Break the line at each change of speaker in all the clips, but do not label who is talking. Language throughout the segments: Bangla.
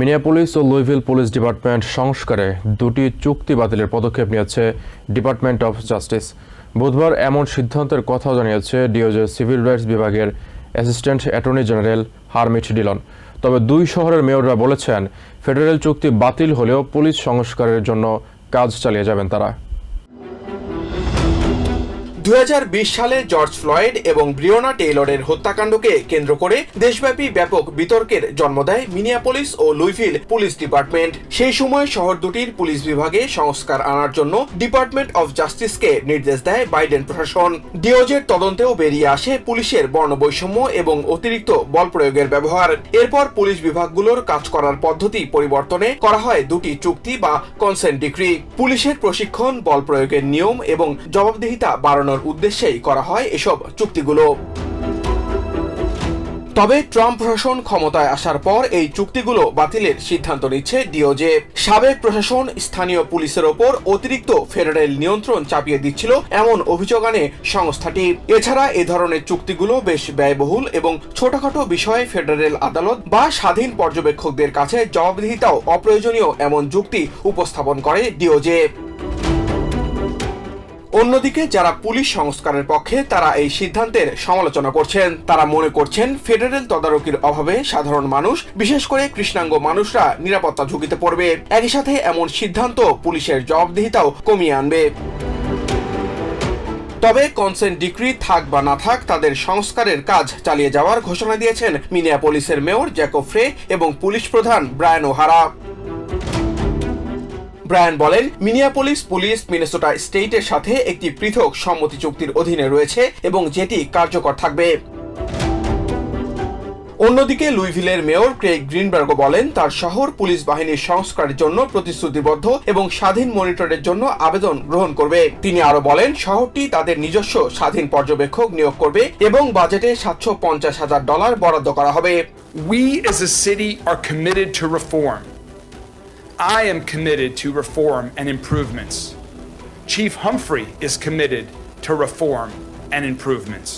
মিনিয়াপুলিস ও লুইভিল পুলিশ ডিপার্টমেন্ট সংস্কারে দুটি চুক্তি বাতিলের পদক্ষেপ নিয়েছে ডিপার্টমেন্ট অফ জাস্টিস। বুধবার এমন সিদ্ধান্তের কথাও জানিয়েছে ডিওজে সিভিল রাইটস বিভাগের assistant attorney general Harmeet Dhillon. তবে দুই শহরের মেয়ররা বলেছেন, ফেডারেল চুক্তি বাতিল হলেও পুলিশ সংস্কারের জন্য কাজ চালিয়ে যাবেন তারা।
2020 সালে জর্জ ফ্লয়েড এবং ব্রিওনা টেইলরের হত্যাকাণ্ডকে কেন্দ্র করে দেশব্যাপী ব্যাপক বিতর্কের জন্ম দেয় মিনিয়াপলিস ও লুইভিল পুলিশ ডিপার্টমেন্ট। সেই সময় শহর দুটির পুলিশ বিভাগে সংস্কার আনার জন্য ডিপার্টমেন্ট অফ জাস্টিসকে নির্দেশ দেয় বাইডেন প্রশাসন। ডিওজের তদন্তেও বেরিয়ে আসে পুলিশের বর্ণবৈষম্য এবং অতিরিক্ত বল প্রয়োগের ব্যবহার। এরপর পুলিশ বিভাগগুলোর কাজ করার পদ্ধতি পরিবর্তনে করা হয় দুটি চুক্তি বা কনসেন্ট ডিক্রি পুলিশের প্রশিক্ষণ, বল প্রয়োগের নিয়ম এবং জবাবদিহিতা বাড়ানোর উদ্দেশ্যেই করা হয় এসব চুক্তিগুলো। তবে ট্রাম্প প্রশাসন ক্ষমতায় আসার পর এই চুক্তিগুলো বাতিলের সিদ্ধান্ত নিচ্ছে ডিওজে সাবেক প্রশাসন স্থানীয় পুলিশের ওপর অতিরিক্ত ফেডারেল নিয়ন্ত্রণ চাপিয়ে দিচ্ছিল এমন অভিযোগ আনে সংস্থাটি। এছাড়া এ ধরনের চুক্তিগুলো বেশ ব্যয়বহুল এবং ছোটখাটো বিষয়ে ফেডারেল আদালত বা স্বাধীন পর্যবেক্ষকদের কাছে জবাবদিহিতাও অপ্রয়োজনীয় এমন যুক্তি উপস্থাপন করে ডিওজে অন্যদিকে যারা পুলিশ সংস্কারের পক্ষে তারা এই সিদ্ধান্তের সমালোচনা করছেন। তারা মনে করছেন, ফেডারেল তদারকির অভাবে সাধারণ মানুষ, বিশেষ করে কৃষ্ণাঙ্গ মানুষরা নিরাপত্তা ঝুঁকিতে পড়বে। একই সাথে এমন সিদ্ধান্ত পুলিশের জবাবদিহিতাও কমিয়ে আনবে। তবে কনসেন্ট ডিক্রি থাক বা না থাক, তাদের সংস্কারের কাজ চালিয়ে যাওয়ার ঘোষণা দিয়েছেন মিনিয়াপলিসের মেয়র জ্যাকো ফ্রে এবং পুলিশ প্রধান ব্রায়ান ওহারা। ব্রায়ান বলেন, মিনিয়াপলিস পুলিশ মিনেসোটা স্টেটের সাথে একটি পৃথক সম্মতি চুক্তির অধীনে রয়েছে এবং যেটি কার্যকর থাকবে। অন্যদিকে লুইভিলের মেয়র ক্রেগ গ্রিনবার্গও বলেন, তার শহর পুলিশ বাহিনীর সংস্কারের জন্য প্রতিশ্রুতিবদ্ধ এবং স্বাধীন মনিটরের জন্য আবেদন গ্রহণ করবে। তিনি আরও বলেন, শহরটি তাদের নিজস্ব স্বাধীন পর্যবেক্ষক নিয়োগ করবে এবং বাজেটে সাতশো পঞ্চাশ হাজার ডলার বরাদ্দ করা হবে।
We, as a city, are committed. I am committed to reform and improvements. Chief Humphrey is committed to reform and improvements.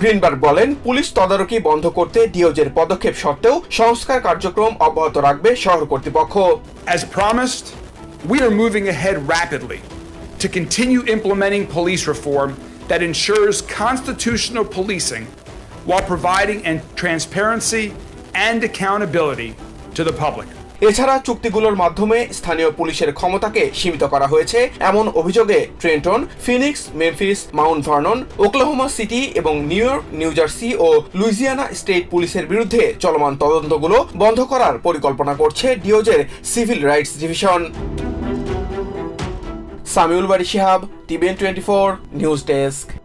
Greenberg বলেন পুলিশ তদারকি বন্ধ করতে ডিওজের পদক্ষেপ সত্ত্বেও সংস্কার কার্যক্রম অব্যাহত রাখবে শহর কর্তৃপক্ষ
As promised, we are moving ahead rapidly to continue implementing police reform that ensures constitutional policing while providing and transparency and accountability to the public.
এছাড়া চুক্তিগুলোর মাধ্যমে স্থানীয় পুলিশের ক্ষমতাকে সীমিত করা হয়েছে। এমন অভিযোগে Trenton, Phoenix, Memphis, Mount Vernon, Oklahoma City এবং নিউ ইয়র্ক, নিউ জার্সি ও লুইজিয়ানা স্টেট পুলিশের বিরুদ্ধে চলমান তদন্তগুলো বন্ধ করার পরিকল্পনা করছে ডিওজের civil rights division. Samiul Bari Shihab, TVN twenty four, news desk.